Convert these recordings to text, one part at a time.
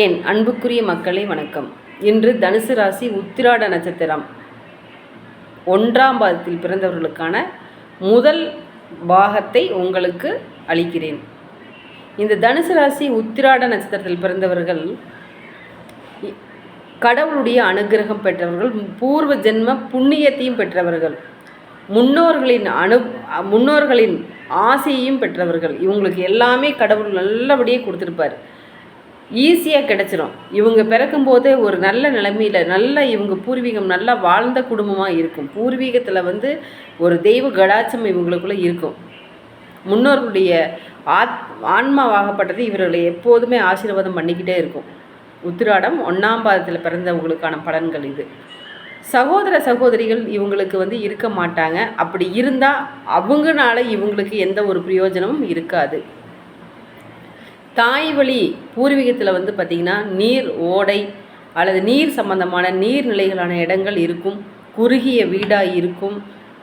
என் அன்புக்குரிய மக்களை வணக்கம். இன்று தனுசு ராசி உத்திராட நட்சத்திரம் ஒன்றாம் பாதத்தில் பிறந்தவர்களுக்கான முதல் பாகத்தை உங்களுக்கு அளிக்கிறேன். இந்த தனுசு ராசி உத்திராட நட்சத்திரத்தில் பிறந்தவர்கள் கடவுளுடைய அனுக்கிரகம் பெற்றவர்கள் பூர்வ ஜென்ம புண்ணியத்தையும் பெற்றவர்கள் முன்னோர்களின் அனு முன்னோர்களின் ஆசையையும் பெற்றவர்கள். இவங்களுக்கு எல்லாமே கடவுள் நல்லபடியாக கொடுத்துருப்பார். ஈஸியாக கிடச்சிரும். இவங்க பிறக்கும்போதே ஒரு நல்ல நிலைமையில் நல்ல இவங்க பூர்வீகம் நல்லா வாழ்ந்த குடும்பமாக இருக்கும். பூர்வீகத்தில் வந்து ஒரு தெய்வ கடாச்சம் இவங்களுக்குள்ளே இருக்கும். முன்னோர்களுடைய ஆத் ஆன்மாவாகப்பட்டது இவர்களை எப்போதுமே ஆசீர்வாதம் பண்ணிக்கிட்டே இருக்கும். உத்திராடம் ஒன்றாம் பாதத்தில் பிறந்தவங்களுக்கான பலன்கள் இது. சகோதர சகோதரிகள் இவங்களுக்கு வந்து இருக்க மாட்டாங்க. அப்படி இருந்தால் அவங்கனால இவங்களுக்கு எந்த ஒரு பிரயோஜனமும் இருக்காது. தாய் வழி பூர்வீகத்தில் வந்து பார்த்திங்கன்னா நீர் ஓடை அல்லது நீர் சம்பந்தமான நீர்நிலைகளான இடங்கள் இருக்கும் குறுகிய வீடாக இருக்கும்.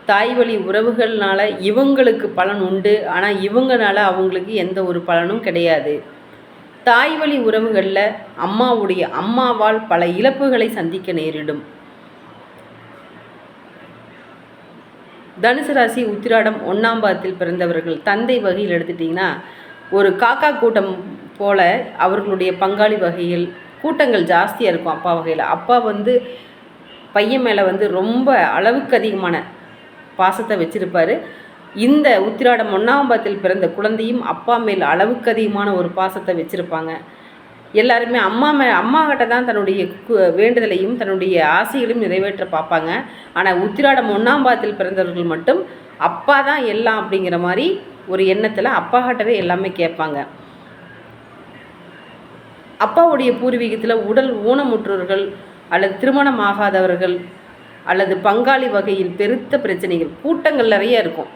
தாய் வழி உறவுகள்னால இவங்களுக்கு பலன் உண்டு. ஆனால் இவங்கனால அவங்களுக்கு எந்த ஒரு பலனும் கிடையாது. தாய் வழி உறவுகளில் அம்மாவுடைய அம்மாவால் பல இழப்புகளை சந்திக்க நேரிடும். தனுசு ராசி உத்திராடம் ஒன்றாம் பாதத்தில் பிறந்தவர்கள் தந்தை வகையில் எடுத்துட்டிங்கன்னா ஒரு காக்கா கூட்டம் போல அவர்களுடைய பங்காளி வகையில் கூட்டங்கள் ஜாஸ்தியாக இருக்கும் அப்பா வகையில். அப்பா வந்து பையன் மேலே வந்து ரொம்ப அளவுக்கு அதிகமான பாசத்தை வச்சுருப்பார். இந்த உத்திராடம் ஒன்னாம்பத்தில் பிறந்த குழந்தையும் அப்பா மேல் அளவுக்கு அதிகமான ஒரு பாசத்தை வச்சுருப்பாங்க. எல்லாருமே அம்மா மே அம்மா கிட்ட தான் தன்னுடைய கு- வேண்டுதலையும் தன்னுடைய ஆசைகளையும் நிறைவேற்ற பார்ப்பாங்க. ஆனால் உத்திராடம் ஒன்றாம் பாதத்தில் பிறந்தவர்கள் மட்டும் அப்பா தான் எல்லாம் அப்படிங்கிற மாதிரி ஒரு எண்ணத்தில் அப்பா கிட்டவே எல்லாமே கேட்பாங்க. அப்பாவுடைய பூர்வீகத்தில் உடல் ஊனமுற்றோர்கள் அல்லது திருமணம் ஆகாதவர்கள் அல்லது பங்காளி வகையில் பெருத்த பிரச்சனைகள் கூட்டங்கள் நிறைய இருக்கும்.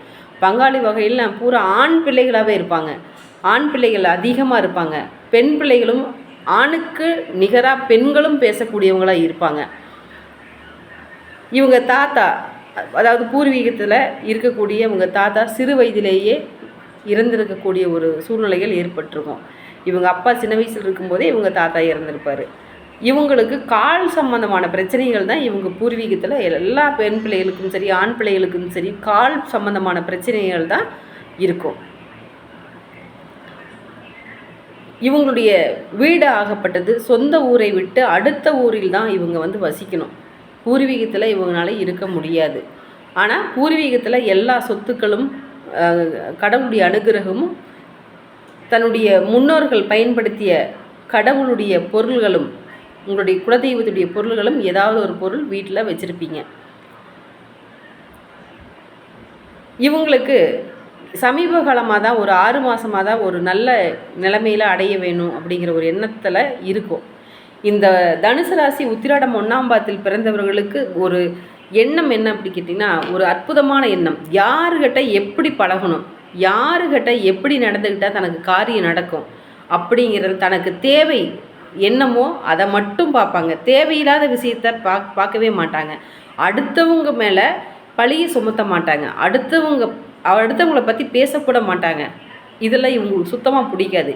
பங்காளி வகையில் பூரா ஆண் பிள்ளைகளாகவே இருப்பாங்க. ஆண் பிள்ளைகள் அதிகமாக இருப்பாங்க. பெண் பிள்ளைகளும் ஆணுக்கு நிகராக பெண்களும் பேசக்கூடியவங்களாக இருப்பாங்க. இவங்க தாத்தா அதாவது பூர்வீகத்தில் இருக்கக்கூடிய இவங்க தாத்தா சிறு வயதிலேயே இறந்திருக்கக்கூடிய ஒரு சூழ்நிலைகள் ஏற்பட்டிருக்கும். இவங்க அப்பா சின்ன வயசில் இருக்கும்போதே இவங்க தாத்தா இறந்துருப்பார். இவங்களுக்கு கால் சம்பந்தமான பிரச்சனைகள் தான் இவங்க பூர்வீகத்தில் எல்லா பெண் பிள்ளைகளுக்கும் சரி ஆண் பிள்ளைகளுக்கும் சரி கால் சம்பந்தமான பிரச்சனைகள் தான் இருக்கும். இவங்களுடைய வீடு ஆகப்பட்டது சொந்த ஊரை விட்டு அடுத்த ஊரில் தான் இவங்க வந்து வசிக்கணும். பூர்வீகத்தில் இவங்களால இருக்க முடியாது. ஆனால் பூர்வீகத்தில் எல்லா சொத்துக்களும் கடவுளுடைய அனுகிரகமும் தன்னுடைய முன்னோர்கள் பயன்படுத்திய கடவுளுடைய பொருள்களும் உங்களுடைய குலதெய்வத்துடைய பொருள்களும் ஏதாவது ஒரு பொருள் வீட்டில் வச்சுருப்பீங்க. இவங்களுக்கு சமீப காலமாக தான் ஒரு ஆறு மாதமாக தான் ஒரு நல்ல நிலைமையில் அடைய வேணும் அப்படிங்கிற ஒரு எண்ணத்தில் இருக்கும். இந்த தனுசு ராசி உத்திராடம் ஒன்றாம் பாத்தில் பிறந்தவர்களுக்கு ஒரு எண்ணம் என்ன அப்படி கேட்டிங்கன்னா ஒரு அற்புதமான எண்ணம். யாருக்கிட்ட எப்படி பழகணும்? யாருக்கிட்ட எப்படி நடந்துக்கிட்டால் தனக்கு காரியம் நடக்கும்? அப்படிங்கிறது தனக்கு தேவை என்னமோ அதை மட்டும் பார்ப்பாங்க. தேவையில்லாத விஷயத்த பா பார்க்கவே மாட்டாங்க. அடுத்தவங்க மேலே பழியை சுமத்த மாட்டாங்க. அடுத்தவங்க அடுத்தவங்களை பற்றி பேசக்கூட மாட்டாங்க. இதெல்லாம் இவங்களுக்கு சுத்தமாக பிடிக்காது.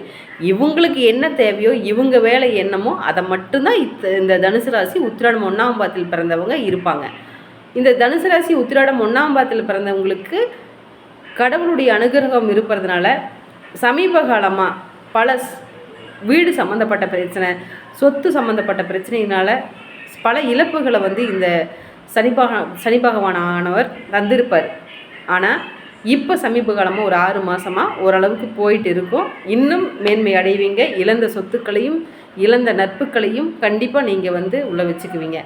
இவங்களுக்கு என்ன தேவையோ இவங்க வேலை என்னமோ அதை மட்டும்தான் இத்த இந்த தனுசு ராசி உத்திராடம் ஒன்றாம் பாத்தில் பிறந்தவங்க இருப்பாங்க. இந்த தனுசு ராசி உத்திராடம் ஒன்றாம் பாத்தில் பிறந்தவங்களுக்கு கடவுளுடைய அனுகிரகம் இருப்பதுனால சமீப காலமாக பல வீடு சம்மந்தப்பட்ட பிரச்சனை சொத்து சம்மந்தப்பட்ட பிரச்சனையினால பல இழப்புகளை வந்து இந்த சனி பக சனி பகவான் ஆனவர் தந்திருப்பார். ஆனால் இப்போ சமீப காலமாக ஒரு ஆறு மாதமாக ஓரளவுக்கு போயிட்டு இருக்கும். இன்னும் மேன்மை அடைவீங்க. இழந்த சொத்துக்களையும் இழந்த நட்புகளையும் கண்டிப்பாக நீங்கள் வந்து உள்ள வச்சுக்குவீங்க.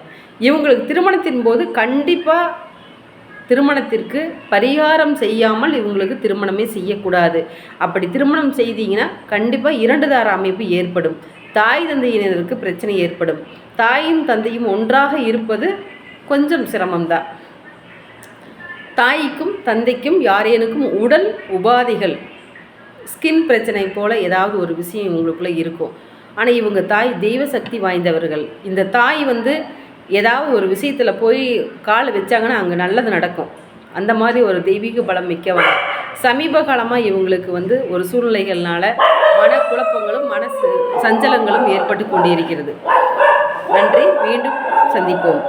இவங்களுக்கு திருமணத்தின் போது கண்டிப்பாக திருமணத்திற்கு பரிகாரம் செய்யாமல் இவங்களுக்கு திருமணமே செய்யக்கூடாது. அப்படி திருமணம் செய்தீங்கன்னா கண்டிப்பாக இரண்டு தார அமைப்பு ஏற்படும். தாய் தந்தையினருக்கு பிரச்சனை ஏற்படும். தாயும் தந்தையும் ஒன்றாக இருப்பது கொஞ்சம் சிரமம்தான். தாய்க்கும் தந்தைக்கும் யாரேனுக்கும் உடல் உபாதைகள் ஸ்கின் பிரச்சனை போல் ஏதாவது ஒரு விஷயம் இவங்களுக்குள்ளே இருக்கும். ஆனால் இவங்க தாய் தெய்வ சக்தி வாய்ந்தவர்கள். இந்த தாய் வந்து ஏதாவது ஒரு விஷயத்தில் போய் கால் வச்சாங்கன்னா அங்கே நல்லது நடக்கும். அந்த மாதிரி ஒரு தெய்வீக பலம் மிக்கவங்க. சமீப காலமாக இவங்களுக்கு வந்து ஒரு சூழ்நிலைகள்னால மனக்குழப்பங்களும் மனசு சஞ்சலங்களும் ஏற்பட்டு கொண்டிருக்கிறது. நன்றி. மீண்டும் சந்திப்போம்.